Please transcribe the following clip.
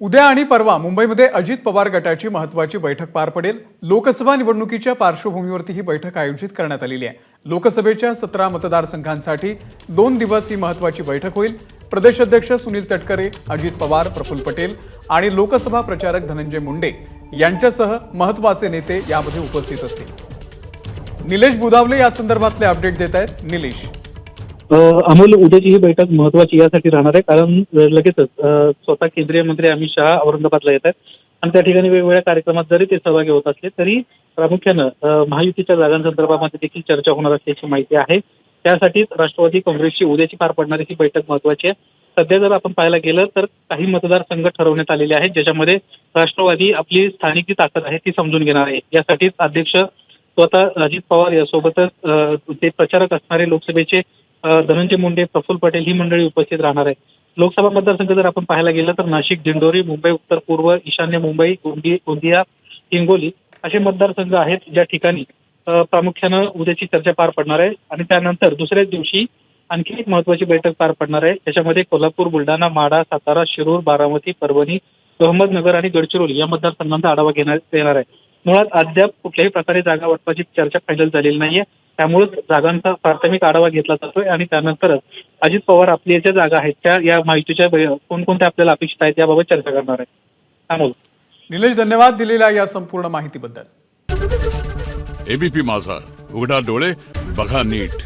उद्या आणि परवा मुंबईमध्ये अजित पवार गटाची महत्वाची बैठक पार पडेल. लोकसभा निवडणुकीच्या पार्श्वभूमीवरती ही बैठक आयोजित करण्यात आलेली आहे. लोकसभेच्या सतरा मतदारसंघांसाठी दोन दिवस ही महत्वाची बैठक होईल. प्रदेश अध्यक्ष सुनील तटकरे अजित पवार प्रफुल्ल पटेल आणि लोकसभा प्रचारक धनंजय मुंडे यांच्यासह महत्त्वाचे नेते यामध्ये उपस्थित असतील. निलेश बुदावले या संदर्भातले अपडेट देत आहेत. निलेश. अमोल उद्याची ही बैठक महत्वाची यासाठी राहणार आहे. कारण लगेचच स्वतः केंद्रीय मंत्री अमित शहा औरंगाबादला येत आहेत. आणि त्या ठिकाणी वेगवेगळ्या कार्यक्रमात जरी ते सहभागी होत असले तरी प्रामुख्यानं महायुतीच्या जागांसंदर्भामध्ये देखील चर्चा होणार असल्याची माहिती आहे. त्यासाठीच राष्ट्रवादी काँग्रेसची उद्याची पार पडणारी ही बैठक महत्वाची आहे. सध्या जर आपण पाहायला गेलं तर काही मतदारसंघ ठरवण्यात आलेले आहेत ज्याच्यामध्ये राष्ट्रवादी आपली स्थानिक जी ताकद आहे ती समजून घेणार आहे. यासाठीच अध्यक्ष स्वतः अजित पवार यासोबतच ते प्रचारक असणारे लोकसभेचे धनंजय मुंडे प्रफुल्ल पटेल ही मंडळी उपस्थित राहणार आहे लोकसभा मतदारसंघ जर आपण पाहायला गेलं तर नाशिक दिंडोरी मुंबई उत्तर पूर्व ईशान्य मुंबई गोंदी गोंदिया हिंगोली असे मतदारसंघ आहेत ज्या ठिकाणी प्रामुख्यानं उद्याची चर्चा पार पडणार आहे. आणि त्यानंतर दुसऱ्याच दिवशी आणखी एक महत्वाची बैठक पार पडणार आहे. त्याच्यामध्ये कोल्हापूर बुलढाणा माढा सातारा शिरूर बारामती परभणी अहमदनगर आणि गडचिरोली या मतदारसंघांचा आढावा घेण्यात येणार आहे. मुळात अद्याप कुठल्याही प्रकारे जागा वाटपाची चर्चा फायनल झालेली नाहीये. त्यामुळेच जागांचा प्राथमिक आढावा घेतला जातोय आणि त्यानंतरच अजित पवार आपल्या ज्या जागा आहेत त्या या माहितीच्या कोणकोणत्या आपल्याला अपेक्षित आहेत याबाबत चर्चा करणार आहे अमोल. निलेश धन्यवाद दिलेल्या या संपूर्ण माहितीबद्दल. एबीपी माझा उघडा डोळे बघा नीट.